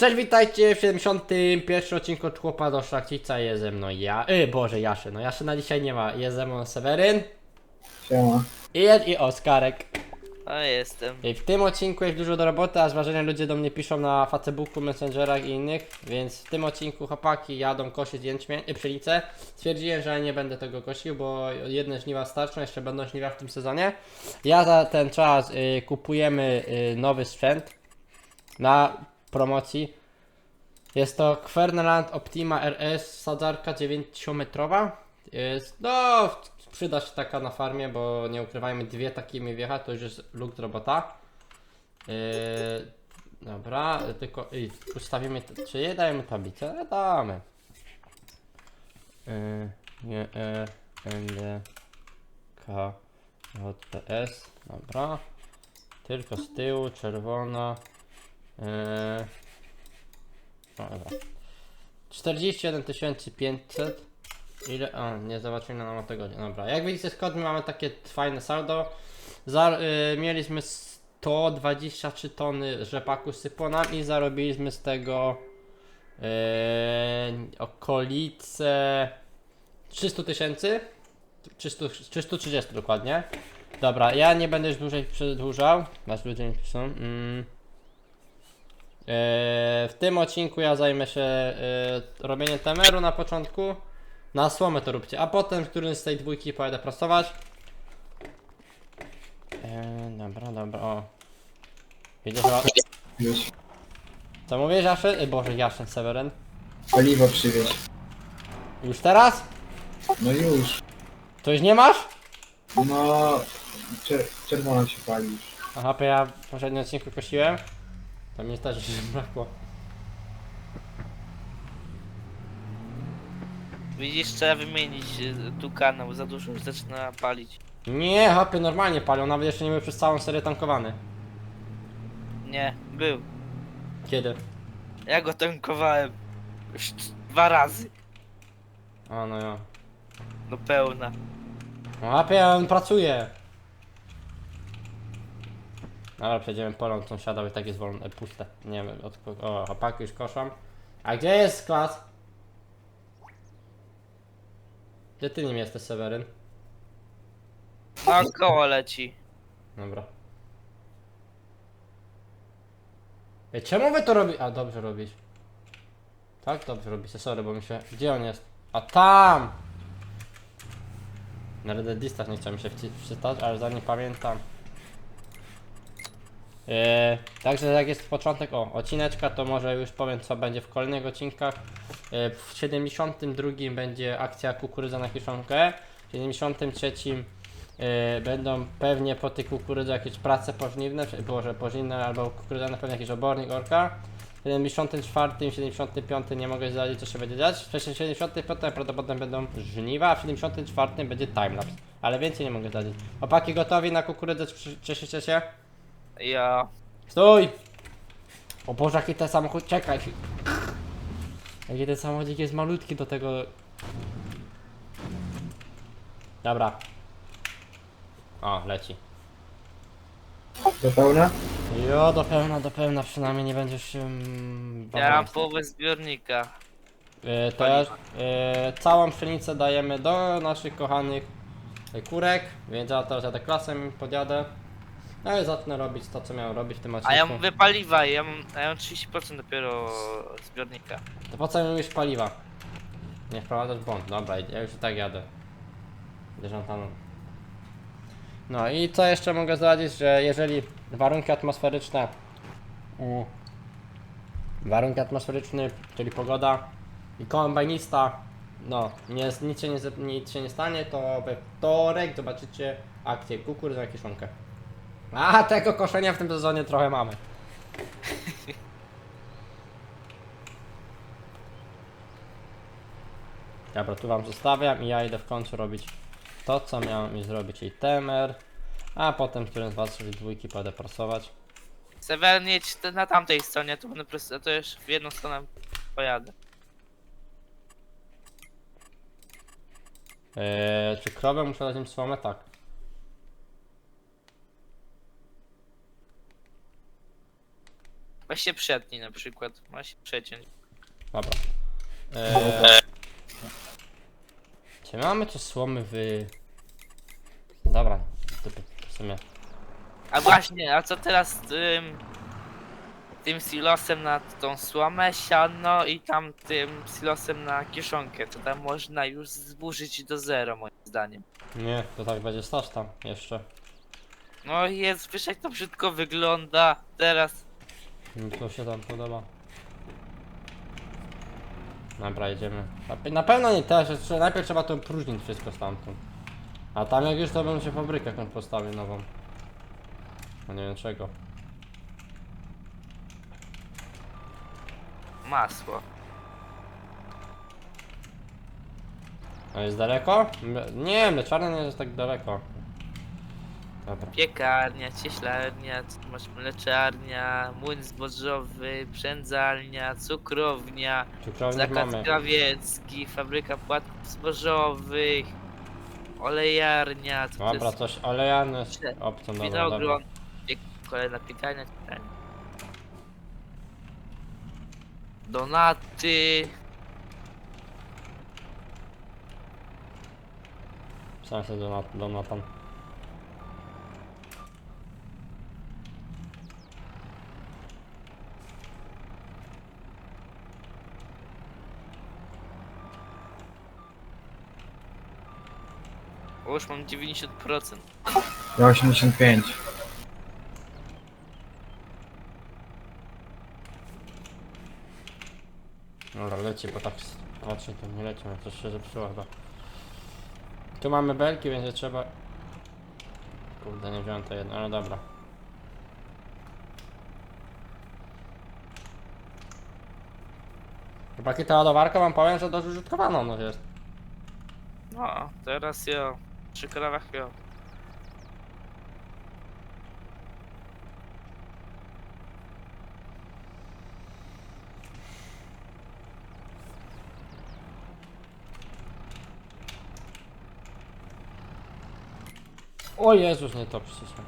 Cześć, witajcie w 71 odcinku od Chłopa do Szlachcica. Jest ze mną ja, y, Boże, Jaszy. No Jaszy na dzisiaj nie ma. Jest ze mną Seweryn Siema. i, jest i Oskarek. A jestem. I w tym odcinku jest dużo do roboty, a zważenie ludzie do mnie piszą na Facebooku, Messengerach i innych, więc w tym odcinku chłopaki jadą kosić jęczmień, y, pszenicę. Stwierdziłem, że nie będę tego kosił, bo jedne żniwa starczą, jeszcze będą żniwa w tym sezonie. Ja za ten czas y, kupujemy y, nowy sprzęt na promocji. Jest to Kverneland Optima RS sadzarka 9-metrowa. Jest, no, przyda się taka na farmie, bo nie ukrywajmy, dwie takimi wjechać, to już jest luk robota. Yy, dobra, tylko ustawimy, czy je dajemy tablicę? E, damy. Yy, nie, e, N, K, J, P, S, dobra. Tylko z tyłu, czerwona. Yy, no, dobra. 41 500 Ile? O, nie zobaczymy na tego. Dobra, jak widzicie kodem mamy takie fajne saldo. Za, y, mieliśmy 123 tony rzepaku syponem i zarobiliśmy z tego y, okolice 300 tysięcy. 300 330 dokładnie. Dobra, ja nie będę już dłużej przedłużał. Nasz ludzie piszą. Mm. Eee, w tym odcinku ja zajmę się eee, robieniem temeru na początku. Na słomę to róbcie, a potem którym z tej dwójki pojadę prasować. Eee, dobra, dobra, o. Widzisz, o, Wieź. co mówisz, Jaszyn? E, Boże, Jaszyn, Seweryn. Paliwo przywieź. Już teraz? No już. To już nie masz? No... Czer czerwona się pali już. Aha, bo ja w poprzednim odcinku kosiłem. To mi też się brakło. Widzisz, trzeba wymienić y, tu kanał, za dużo już zaczyna palić. Nie, hopy normalnie palią, nawet jeszcze nie był przez całą serię tankowany. Nie, był. Kiedy? Ja go tankowałem już dwa razy O, no ja. do pełna. No hopie, on pracuje. Dobra, przejdziemy polą, sąsiada i tak jest wolne, e, puste. Nie wiem, od. O, chłopaki już koszą. A gdzie jest klas? Gdzie ty nim jesteś, Seweryn? No koło leci. Dobra. Ej, czemu wy to robicie? A, dobrze robisz. Tak, dobrze robicie, sorry, bo mi się... Gdzie on jest? A tam! Na Red Distach nie chciałem się wci- wczytać, ale zanim pamiętam. Eee, także jak jest początek, o, odcineczka, to może już powiem co będzie w kolejnych odcinkach. Eee, w 72 będzie akcja kukurydza na kiszonkę. W 73 Yy, będą pewnie po tej kukurydzy jakieś prace pożniwne, boże pożniwne albo kukurydza na pewno jakiś obornik orka. W 74, 75 nie mogę zdradzić co się będzie dziać. W 75 prawdopodobnie będą żniwa, a w 74 będzie timelapse. Ale więcej nie mogę zdradzić. Opaki gotowi na kukurydzę, cieszycie się? Ja. Stój! O Boże, jaki ten samochód, czekaj! Jaki ten samochodzik jest malutki do tego... Dobra. O, leci. Do pełna? Jo, do pełna, do pełna, przynajmniej nie będziesz się... mm, Ja mam bawił. połowę zbiornika. Y, też, y, całą pszenicę dajemy do naszych kochanych kurek, więc ja teraz jadę klasem, podjadę. No i zacznę robić to, co miałem robić w tym odcinku. A ja mówię paliwa, ja mam, a ja mam 30% dopiero zbiornika. To po co mi mówisz paliwa? Nie wprowadzasz błąd. Dobra, ja już i tak jadę. Tam. No i co jeszcze mogę zdradzić, że jeżeli warunki atmosferyczne mm, warunki atmosferyczne, czyli pogoda i kombajnista no, nie, nic, się nie, nic się nie stanie, to we wtorek zobaczycie akcję kukurydza na kiszonkę. A tego koszenia w tym sezonie trochę mamy. Dobra, tu wam zostawiam i ja idę w końcu robić to, co miałem mi zrobić, czyli temer, a potem którym z was czyli dwójki będę prasować. Sewer, jedź te- na tamtej stronie, to będę a to już w jedną stronę pojadę. Eee, czy krowę muszę dać im słomę? Tak. Weź się przetnij na przykład. Ma się przeciąć. Dobra. Eee, czy mamy tu słomy w... Dobra, w sumie. A właśnie, a co teraz z tym... Tym silosem na tą słomę, siano i tam tym silosem na kieszonkę, to tam można już zburzyć do zero moim zdaniem. Nie, to tak będzie stać tam jeszcze. No jest, wiesz jak to brzydko wygląda teraz. Mi to się tam podoba. Dobra, idziemy. Na- Na pewno nie też, jeszcze najpierw trzeba to opróżnić wszystko stamtąd. A tam jak już to bym się fabrykę jakąś postawił nową. No nie wiem czego. Masło. A jest daleko? Nie, mleczarnia nie jest tak daleko. Dobra. Piekarnia, cieślarnia, co tu masz mleczarnia, młyn zbożowy, przędzalnia, cukrownia, Cukrownik zakład mamy. krawiecki, fabryka płatków zbożowych, olejarnia, co to Dobra, jest coś olejane z Prze- opcją, dobra, dobra. winogron, pie- kolejna piekarnia, czytania. Donaty, Pisałem sobie do, już mam 90%. Ja 85. Dobra, leci, bo tak raczej to nie leci, ale coś się zepsuło chyba. Tu mamy belki, więc trzeba... Kurde, nie wziąłem to jedno, ale dobra. Chłopaki, ta ładowarka wam powiem, że dość użytkowaną no jest. No, teraz jo, przy krawach jo. O Jezus, nie to przycisłem.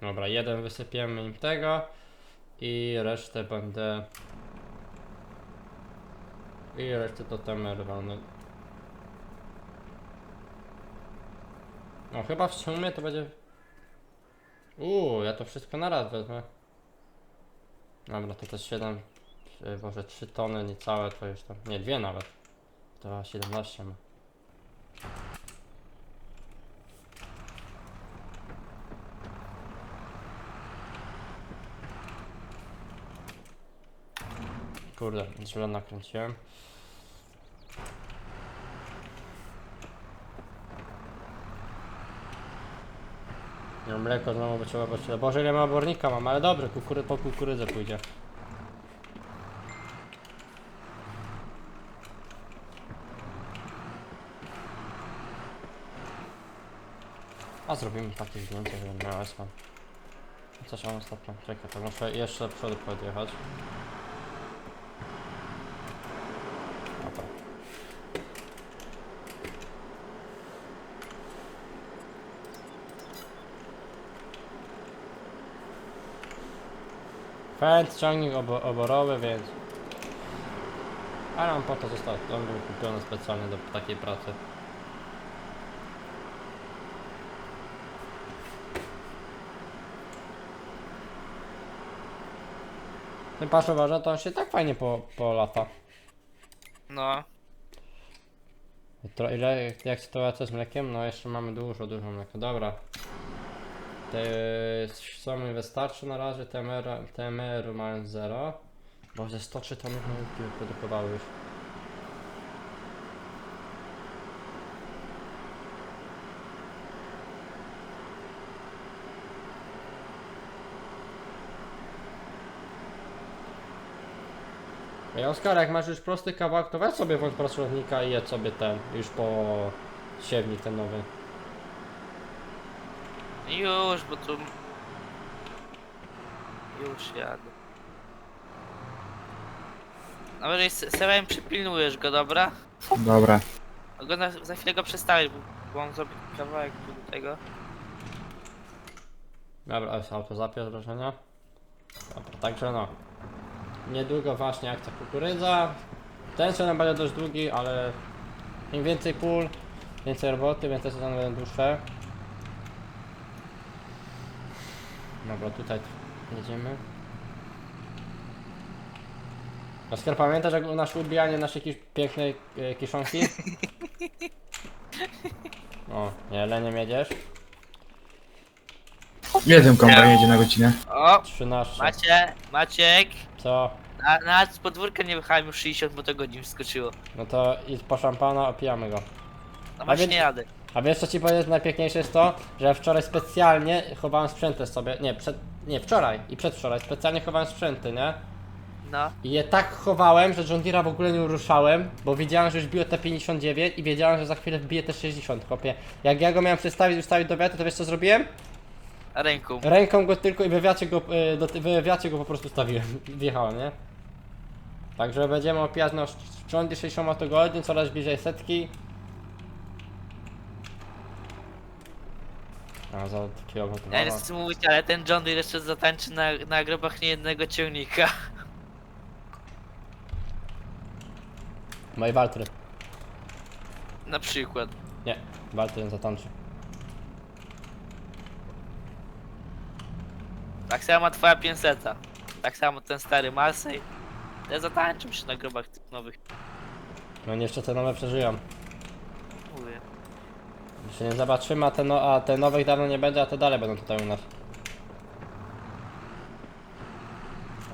Dobra, jeden wysypiemy im tego i resztę będę i resztę to temerwany. No chyba w sumie to będzie Uuu, ja to wszystko naraz wezmę. Dobra, to też 7, y, może 3 tony niecałe to już tam, nie, dwie nawet. To 17 ma. Kurde, źle nakręciłem. No mleko znowu by trzeba potrzeba. Boże ile ma obornika mam, ale dobre, kukury, po kukurydzę pójdzie. A zrobimy takie zdjęcie, żeby miał esman. Coś on ostatnio. Czekaj, to muszę jeszcze do przodu podjechać. Dobra. Fent, ciągnik obo oborowy, więc... Ale on po to został, on był kupiony specjalnie do takiej pracy. Ten patrz uważa, to on się tak fajnie po. No, ile, jak sytuacja z mlekiem? No jeszcze mamy dużo, dużo mleka. Dobra. Te somy wystarczy na razie, TMR, TMR mają 0. Bo ze 103 tony nauki wyprodukowały już. Ej Oskar, jak masz już prosty kawałek, to weź sobie włącz pracownika i jedz sobie ten, już po siewnik ten nowy. Już, bo tu... Już jadę. No może Sewerem przypilnujesz go, dobra? Dobra. Go na, za chwilę go przestawisz, bo, bo on zrobi kawałek tu do tego. Dobra, jest auto zapiął wrażenia. Dobra, także no. Niedługo właśnie akcja kukurydza. Ten sezon będzie dość długi, ale im więcej pól, więcej roboty, więc te sezony będą dłuższe. Dobra, tutaj jedziemy. Oskar, pamiętasz jak u nas ubijanie naszej kisz pięknej e, kiszonki? O, nie, leniem jedziesz. Ile ten kombajn jedzie na godzinę? O! 13. Macie, Maciek! Co? Na, na z podwórka nie wychałem już 60 motogodzin wskoczyło. No to idź po szampana, opijamy go. No właśnie więc- jadę. A wiesz co ci powiedzieć najpiękniejsze jest to, że wczoraj specjalnie chowałem sprzęty sobie, nie, przed, nie, wczoraj i przedwczoraj, specjalnie chowałem sprzęty, nie? No. I je tak chowałem, że John Deere'a w ogóle nie ruszałem, bo wiedziałem, że już biło te 59 i wiedziałem, że za chwilę wbije te 60, chłopie. Jak ja go miałem przestawić, ustawić do wiatru, to wiesz co zrobiłem? Ręką. Ręką go tylko i we wiacie go, y, do, we wiacie go po prostu stawiłem, wjechałem, nie? Także będziemy opijać na John Deere 60 motogodzin, coraz bliżej setki. A za takiego Ja nie chcę mówić, ale ten John Deere jeszcze zatańczy na, na grobach niejednego ciągnika. Moje Waltry. Na przykład. Nie, Waltry zatańczy. Tak samo twoja 500. Tak samo ten stary Marsej. Ja zatańczę się na grobach tych nowych. No nie, jeszcze te nowe przeżyją. Jeszcze nie zobaczymy, a te, no, a te nowych dawno nie będzie, a te dalej będą tutaj u nas.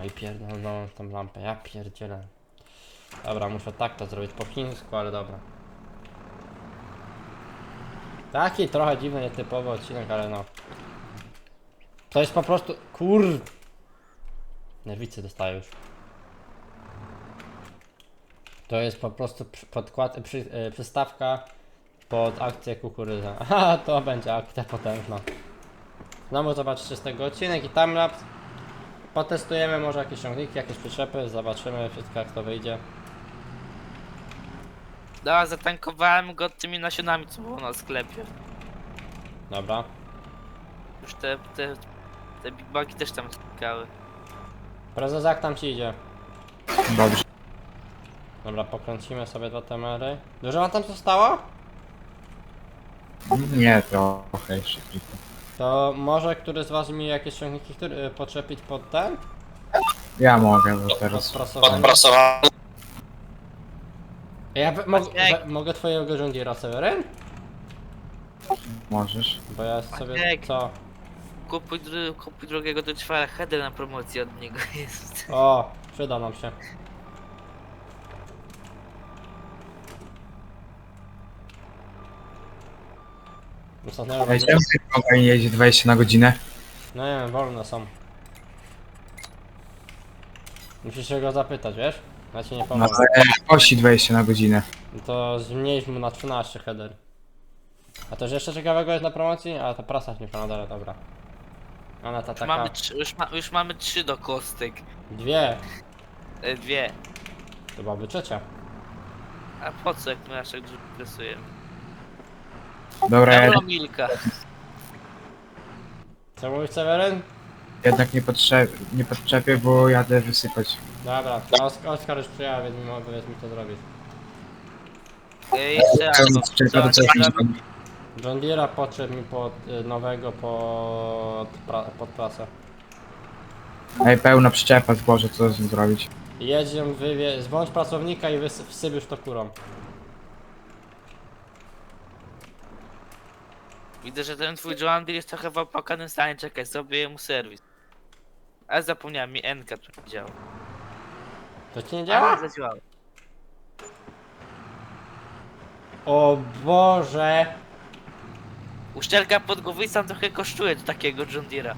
Oj pierdolę tą lampę, ja pierdzielę. Dobra, muszę tak to zrobić po chińsku, ale dobra. Taki trochę dziwny, nietypowy odcinek, ale no. To jest po prostu... Kur... Nerwicy dostaję już. To jest po prostu podkład, przy, e, przystawka pod akcję kukurydza. Aha, to będzie akcja potężna. Znowu zobaczycie z tego odcinek i timelapse. Potestujemy może jakieś ciągniki, jakieś przyczepy, zobaczymy wszystko jak to wyjdzie. Dobra, zatankowałem go tymi nasionami, co było na sklepie. Dobra. Już te, te, te big bagi też tam stikały. Prezes jak tam ci idzie? Dobrze. Dobra, pokręcimy sobie dwa temery. Dużo wam tam zostało? Nie, trochę jeszcze tylko. To może który z was mi jakieś ciągniki który, y, podczepić pod ten? Ja mogę, bo teraz prasowanie? Ja we, mo, we, mogę twojego John Deere'a, Seweryn? możesz. Bo ja sobie... Maciek. Co? Kupuj, dru, kupuj drugiego do czwara header na promocji od niego jest. O, przyda nam się. Będzie... czemu ten kombajn jedzie 20 na godzinę? No nie wiem, wolne są. Musisz się go zapytać, wiesz? Ja ci nie No pomogę. ale kosi 20 na godzinę. No to zmniejsz mu na 13 header. A też jeszcze ciekawego jest na promocji? A ta prasa nie nadal, dobra. Ona ta Już taka... mamy, trzy, już, ma, już mamy trzy do kostek. Dwie. E, dwie. To byłaby trzecia. A po co jak my naszych grzyb presujemy? Dobra, ja Euro Milka. Co mówisz, Seweryn? jednak nie, podtrze nie podczepię, bo jadę wysypać. Dobra, Oskar, Oskar już przyjechał, więc mi, mo- więc mi to zrobić. E, jeszcze raz. Pełno bo- przyczepa do co- zrobi. John Deere'a podszedł mi pod y, nowego pod, pra, pod prasę. Ej, pełna przyczepa zboże, co z nim zrobić? Ją, wywie, zbądź pracownika i wys, wsyp już to kurą. Widzę, że ten twój Joan Deere jest trochę w opłakanym stanie. Czekaj, zrobię mu serwis. A zapomniałem, mi NK tu działa. To ci nie działa? zadziałało. O Boże! Uszczelka pod głowicą trochę kosztuje do takiego John Deere'a.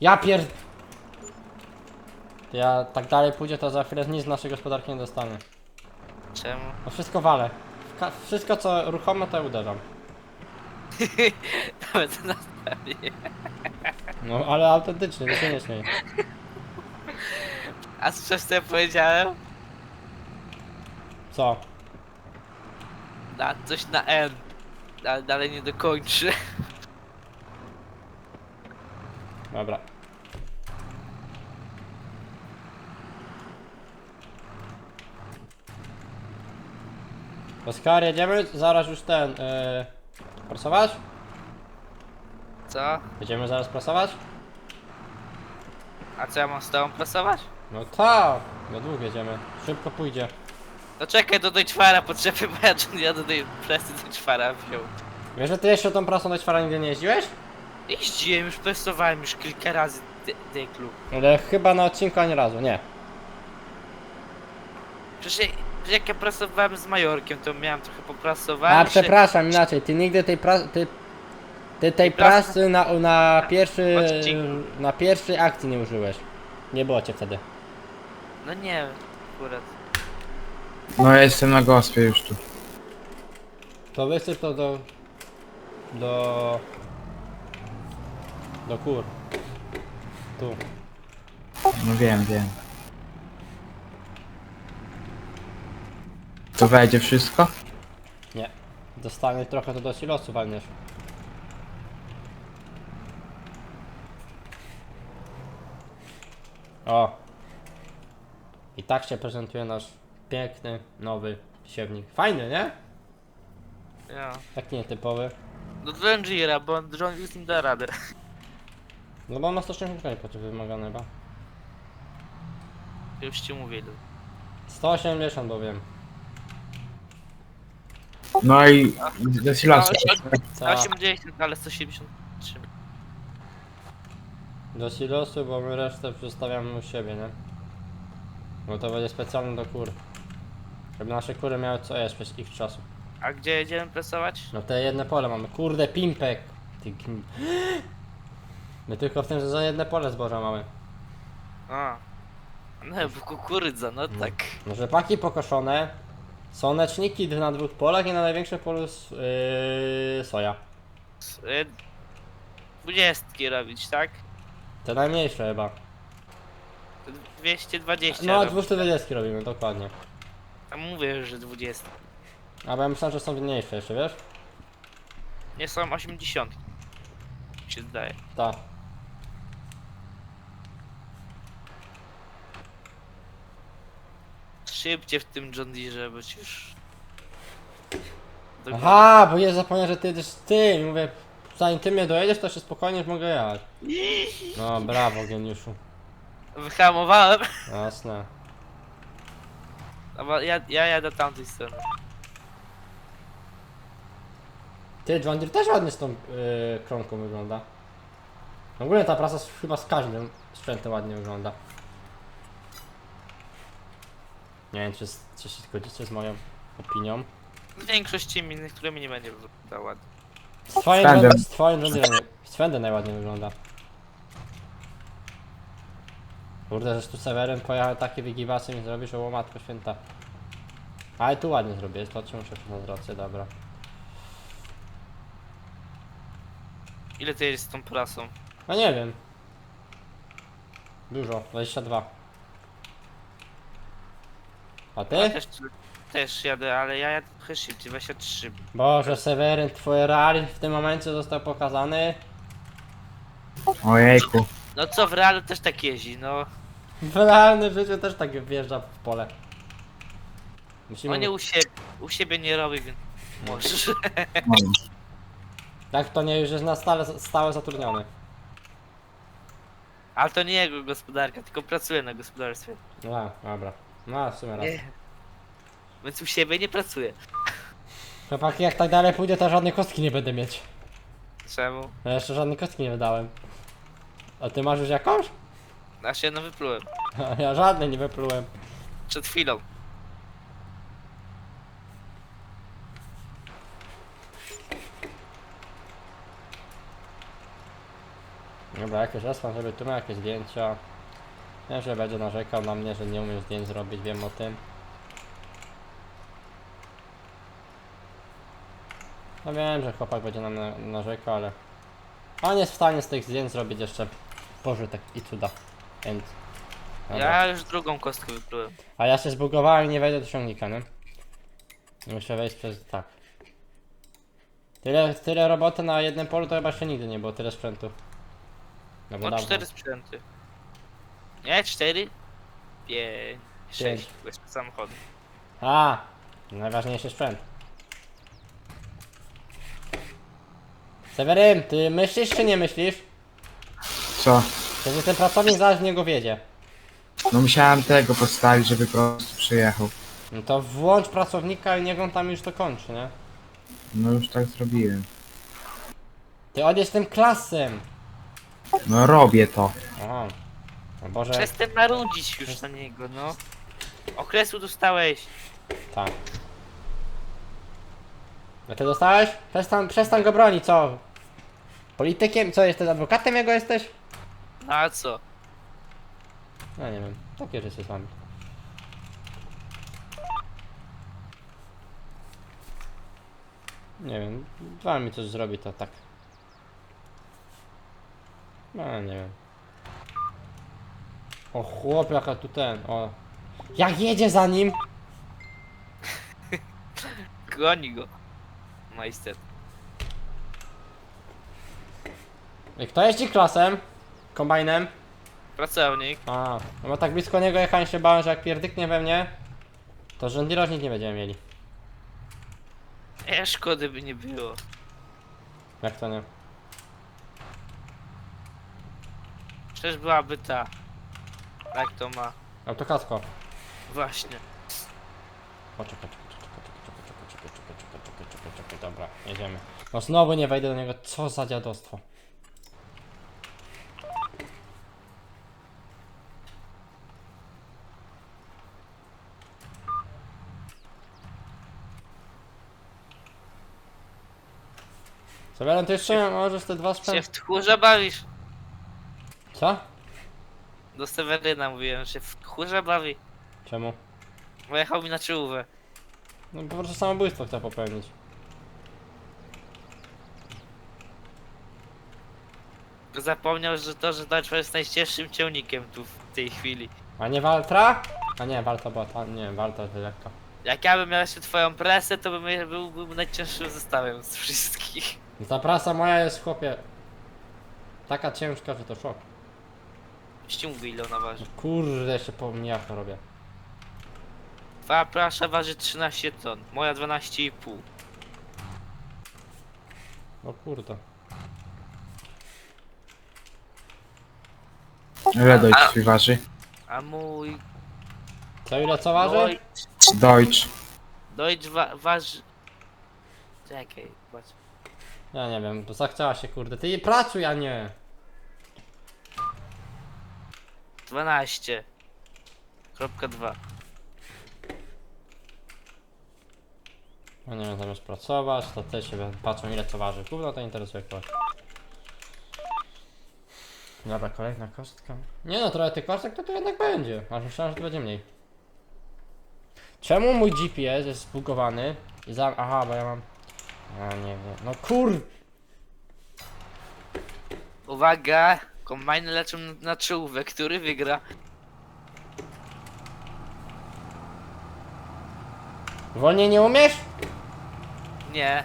Ja pier... Ja tak dalej pójdzie, to za chwilę nic z naszej gospodarki nie dostanie. Czemu? No wszystko walę. Ka- wszystko co ruchome to uderzam. Nawet na sprawie. No ale autentycznie, to się nie śmieję. A słyszałeś co ja powiedziałem? Co? Na, coś na N. Ale dalej nie dokończy. Dobra. Oskar, jedziemy? Zaraz już ten, yy, prasować? Co? Będziemy zaraz prasować? A co ja mam z tobą prasować? No tak, na długo jedziemy. Szybko pójdzie. No czekaj, do tej czwara potrzeby, bo ja, do tej presy do czwara wziął. Wiesz, że ty jeszcze tą prasą do czwara nigdy nie jeździłeś? Jeździłem, już presowałem już kilka razy de- deklu. Ale chyba na odcinku ani razu, nie. Przecież jak ja pracowałem z Majorkiem, to miałem trochę poprasować. A przepraszam, inaczej, ty nigdy tej prasy, ty, ty tej Prasy- prasy na, na pierwszy, Odcinku. na pierwszej akcji nie użyłeś. Nie było cię wtedy. No nie, akurat. No ja jestem na gospie już tu. To wysyp to do... do... do kur. Tu. No wiem, wiem. To wejdzie wszystko? Nie. Dostanę trochę to do silosu walniesz. O! I tak się prezentuje nasz piękny, nowy siewnik. Fajny, nie? Ja. Tak nietypowy. Do Drangira, bo John Wills nie da rady. No bo on ma 180 po wymagane chyba. Już ci mówię. 180 bowiem. No i do silosu. Ta, 80, ale 173. do silosu, bo my resztę przestawiamy u siebie, nie? Bo to będzie specjalny do kur. Żeby nasze kury miały co jeść przez ich czasu. A gdzie jedziemy presować? No te jedne pole mamy. Kurde, pimpek! Ty My tylko w tym, że za jedne pole zboża mamy. A. No, bo kukurydza, no tak. No rzepaki pokoszone, słoneczniki na dwóch polach i na największym polu s- yy, soja. Y, Dwudziestki robić, tak? Te najmniejsze chyba. 220 No, robić. 240 robimy, dokładnie. A mówię, że 20. A bo ja myślałem, że są mniejsze jeszcze, wiesz? Nie są 80. Mi się zdaje. Tak. Szybciej w tym John Deere, bo ci już... Do- Aha, bo ja zapomniałem, że ty jedziesz ty. Mówię, zanim ty mnie dojedziesz, to się spokojnie mogę jechać. No, brawo, geniuszu. Wyhamowałem. Jasne. No bo ja, ja jadę tamtej strony. Ty, John Deere też ładnie z tą yy, kromką wygląda. W ogóle ta prasa z- chyba z każdym sprzętem ładnie wygląda. Nie wiem, czy, z- czy się zgodzicie z moją opinią. Z większości innych, które mi nie będzie wyglądało ładnie. Z twoim, Fendem. John- z twoim John Deere, z Fendem najładniej wygląda. Kurde, że tu Sewerem pojechał takie wygiwasy mi zrobisz, o matko święta. Ale tu ładnie zrobiłeś, to ci muszę przyznać rację, dobra. Ile ty jedziesz z tą prasą? No nie wiem. Dużo, 22. A Ja ty? też, też jadę, ale ja jadę trochę szybciej, 23. Boże, Seweryn, twoje rally w tym momencie został pokazany. Ojejku. No co, w realu też tak jeździ, no. W realnym życiu też tak wjeżdża w pole. Musimy... On nie u siebie, u siebie nie robi, więc możesz. No. Tak to nie już jest na stale, stałe zatrudniony. Ale to nie jego gospodarka, tylko pracuje na gospodarstwie. No, dobra. No, w sumie raz. Nie. Więc u siebie nie pracuje. Chłopaki, jak tak dalej pójdzie, to żadnej kostki nie będę mieć. Czemu? Ja jeszcze żadnej kostki nie wydałem. A ty masz już jakąś? Aż jedno wyplułem. Ja żadnej nie wyplułem. Przed chwilą. Dobra, jakieś respan, żeby tu miał jakieś zdjęcia. Wiem, że będzie narzekał na mnie, że nie umiem zdjęć zrobić, wiem o tym. No wiem, że chłopak będzie nam na- narzekał, ale... On jest w stanie z tych zdjęć zrobić jeszcze pożytek i cuda. Więc Dobra. Ja już drugą kostkę wyplułem. A ja się zbugowałem i nie wejdę do ciągnika, nie? Muszę wejść przez... tak. Tyle, tyle roboty na jednym polu to chyba się nigdy nie było, tyle sprzętu. No bo No dawno. cztery sprzęty. Nie, cztery? Pięć. Sześć. Bez samochodu. A, najważniejszy sprzęt. Seweryn, ty myślisz czy nie myślisz? Co? Że ten pracownik zaraz w niego wiedzie. No musiałem tego postawić, żeby po prostu przyjechał. No to włącz pracownika i niech on tam już to kończy, nie? No już tak zrobiłem. Ty odjedź tym klasem! No robię to. O, o Boże, Przestań marudzić już na niego, no. Okresu dostałeś. tak. A ty dostałeś? Przestań, przestań go bronić, co? Politykiem? Co, jesteś adwokatem jego jesteś? No a co? No nie wiem, takie rzeczy z wami. Nie wiem, z wami coś zrobi to tak. No nie wiem. O chłop jaka tu ten, o. Jak jedzie za nim? Goni go. Majster. I Kto jeździ klasem? Kombajnem? Pracownik. A, no bo tak blisko niego jechałem się bałem, że jak pierdyknie we mnie, to rządziroż nic nie będziemy mieli. Nie, szkody by nie było. Jak to nie? Przecież byłaby ta. Tak to ma. Autokasko. Właśnie. Poczekaj, czekaj, czekaj, czekaj, czekaj, czekaj, czekaj, czekaj, czekaj, czekaj, czekaj, dobra, jedziemy. No znowu nie wejdę do niego, co za dziadostwo. Zabieram to jeszcze, możesz te dwa Się sprzęty. w tchórze bawisz? Co? Do Seweryna mówiłem, że się w tchórze bawi. Czemu? Bo jechał mi na czołówę. No po prostu samobójstwo chciał popełnić. Zapomniał, że to, że Dodge jest najcięższym ciągnikiem tu w tej chwili. A nie Waltra? A nie, Walta była ta, nie, Walta to lekko. Jak ja bym miał jeszcze twoją presę, to bym był, był najcięższym zestawem z wszystkich. Ta prasa moja jest, chłopie, taka ciężka, że to szok. Ci mówię ile ona waży. Kurde, jeszcze po mnie to robię. Twoja prasza waży 13 ton, moja 12,5. O kurde. Ile Deutsch A- twój waży? A mój Co ile co waży? Deutsch, Deutsch. Deutsch wa waży... Czekaj, zobacz. Ja nie wiem, to zachciała się kurde. Ty pracuj, a nie. 12. Kropka 2. No nie wiem, zamiast pracować, to też się patrzą ile co waży. Gówno to interesuje kogoś. Dobra, kolejna kostka. Nie no, trochę tych kostek to tu jednak będzie. Aż myślałem, że to będzie mniej. Czemu mój GPS jest zbugowany? I za... Aha, bo ja mam... Ja nie wiem. No kur... Uwaga! Kombajny leczą na- czołówę, który wygra? Wolniej nie umiesz? Nie.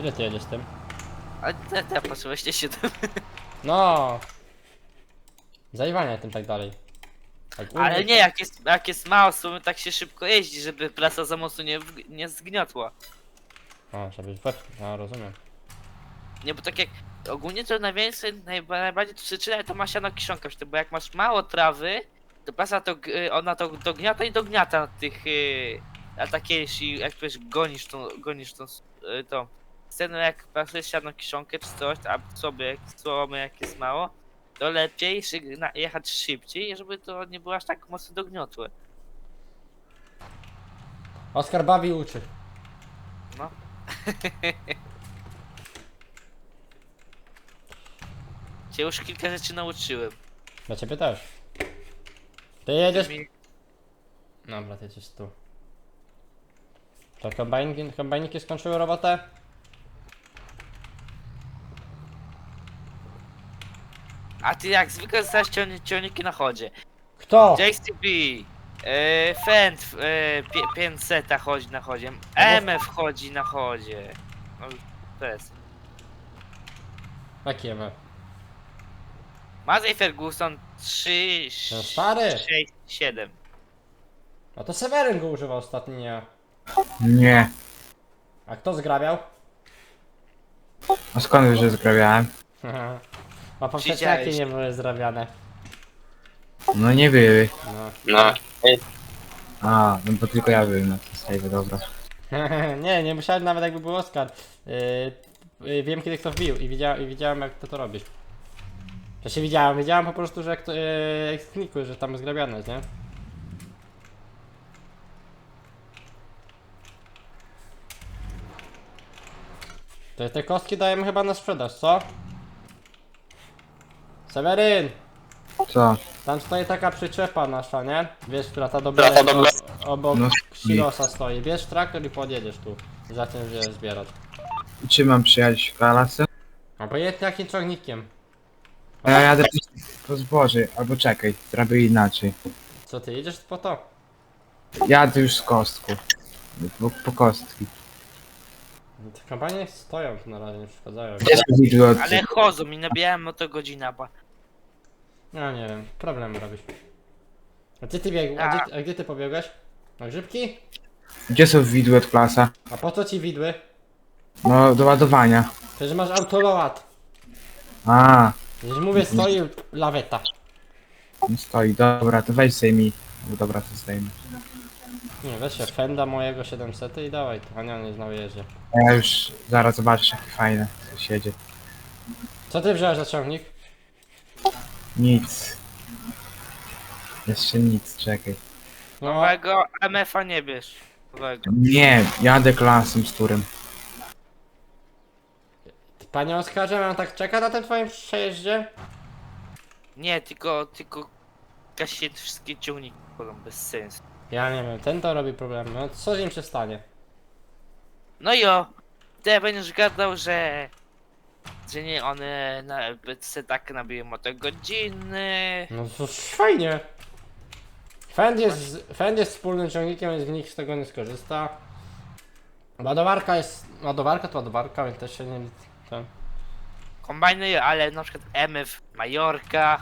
Ile ty jedziesz tym? Ale te, te patrzyłeś się tam. No. Zajwania tym tak dalej. Tak, Ale nie, jak jest, jak jest mało sumy, tak się szybko jeździ, żeby prasa za mocno nie, w- nie zgniotła. A, żebyś wepchnął, ja rozumiem. Nie, bo tak jak ogólnie to najwięcej, naj, najbardziej to przyczyna to ma siano kiszonka, bo jak masz mało trawy, to prasa to, g- ona to dogniata i dogniata tych, yy, a takie jeśli, jak powiesz, gonisz tą, gonisz tą, s- yy, tą scenę, jak pracujesz siano kiszonkę czy coś, a sobie, jak słomy jak jest mało, to lepiej szy- na- jechać szybciej, żeby to nie było aż tak mocno dogniotłe. Oskar bawi i uczy. No. Cię już kilka rzeczy nauczyłem. Dla ciebie też. Ty jedziesz... Mi- Dobra, ty jedziesz tu. To kombajniki, kombajniki skończyły robotę? A ty jak zwykle zostałeś ciągni- ciągniki na chodzie. Kto? JCB, e, Fend, e, pie- 500 chodzi na chodzie, MF chodzi na chodzie. No, to jest. Jaki MF? Mazej Ferguson 3, Ten stary? 6, 7. A to Seweryn go używał ostatnio, nie. A kto zgrabiał? A skąd wiesz, że zgrabiałem? A poprzeczniaki Siedziałeś. nie były zrabiane. No nie były. No. No. A, no bo tylko ja byłem na tym save, dobra. nie, nie musiałem nawet jakby był Oskar. Yy, yy, wiem kiedy kto wbił i widziałem, i widziałem jak kto to robi. To się widziałem, widziałem po prostu, że jak to, yy, jak że tam jest zgrabiane, nie? To te kostki dajemy chyba na sprzedaż, co? Seweryn! Co? Tam stoi taka przyczepa nasza, nie? Wiesz, która ta dobra jest o- obok No, silosa stoi. Bierz traktor i podjedziesz tu. Zaczniesz je zbierać. Czy mam przyjechać w lasy? Obojętnie jakim ciągnikiem. A ja jadę po zboże, albo czekaj, zrobię inaczej. Co ty, jedziesz po to? Jadę już z kostką. Po, po kostki. Te kampanie stoją tu na razie, nie przeszkadzają. Gdzie są widły od... Ale chodzą i nabijałem o to godzina, bo No nie wiem, problem robisz. A ty ty biegł, a, gdzie, a gdzie ty pobiegłeś? Na grzybki? Gdzie są widły od klasa? A po co ci widły? No, do ładowania. Przecież masz autoload. A, Przecież mówię, stoi laweta. no stoi, dobra, to weź zdejmij. No dobra, to zdejmę. Nie, weź się Fenda mojego 700 i dawaj, to Ania nie znał jeździe. A ja już zaraz zobaczysz jakie fajne sąsiedzie. Co ty wziąłeś za ciągnik? Nic. Jeszcze nic, czekaj. No, nowego MF-a nie bierz. Nowego. Nie, jadę klasem z turem. Panie Oskarze, mam tak czeka na tym twoim przejeździe? Nie, tylko, tylko gaśnie wszystkie ciągniki chodzą bez sensu. Ja nie wiem, ten to robi problemy. No co z nim się stanie? No i o, ty będziesz gadał, że że nie one na, se tak nabiją o te godziny. No to fajnie. Fend jest, Fend jest wspólnym ciągnikiem, więc nikt z tego nie skorzysta. Ładowarka jest. Ładowarka to ładowarka, więc też się nie. Ten. Kombajny, ale na przykład MF Majorka.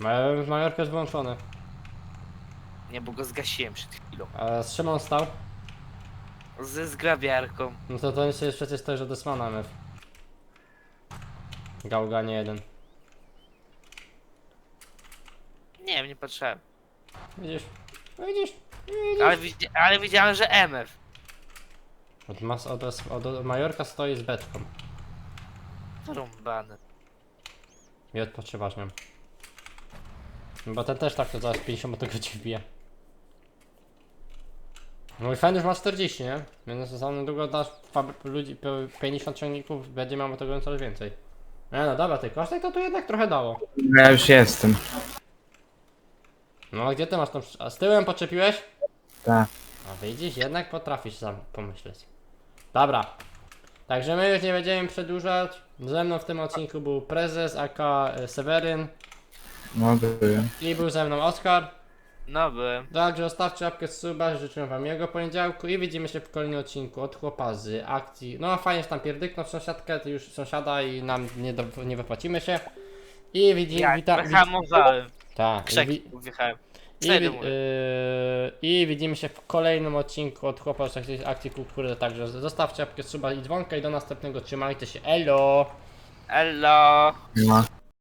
Ma- Majorka jest wyłączony. Nie, bo go zgasiłem przed chwilą. A z czym on stał? Ze zgrabiarką. No to to jest przecież też od Desmana MF. Gałga nie jeden. Nie wiem, nie patrzyłem. Widzisz? No widzisz? Ale, widzi, ale widziałem, że MF. Od, mas, od, od, od Majorka stoi z beczką. Rąbany. I odpoczywasz nią. No Bo ten też tak to zaraz 50 tego ci wbije. Mój fan już ma 40, nie? Więc za niedługo dasz ludzi, pe- 50 ciągników, będzie miał tego coraz więcej. Nie no dobra, ty kosztek to tu jednak trochę dało. Ja już jestem. No a gdzie ty masz tą... przy- A z tyłem podczepiłeś? Tak. A widzisz, jednak potrafisz sam pomyśleć. Dobra. Także my już nie będziemy przedłużać. Ze mną w tym odcinku był prezes, AK Seweryn No byłem. i był ze mną Oskar. No byłem. Także zostawcie łapkę z suba, życzę wam miłego poniedziałku i widzimy się w kolejnym odcinku od chłopa z akcji. No fajnie, że tam pierdyknął w sąsiadkę, to już sąsiada i nam nie, do, nie wypłacimy się. I widzimy, Ja witam, wyhamowałem. tak, i, wi- wjechałem. Wi- yy, i widzimy się w kolejnym odcinku od chłopa z akcji, akcji kultury, także zostawcie łapkę suba i dzwonka i do następnego, trzymajcie się, elo! Hello. No.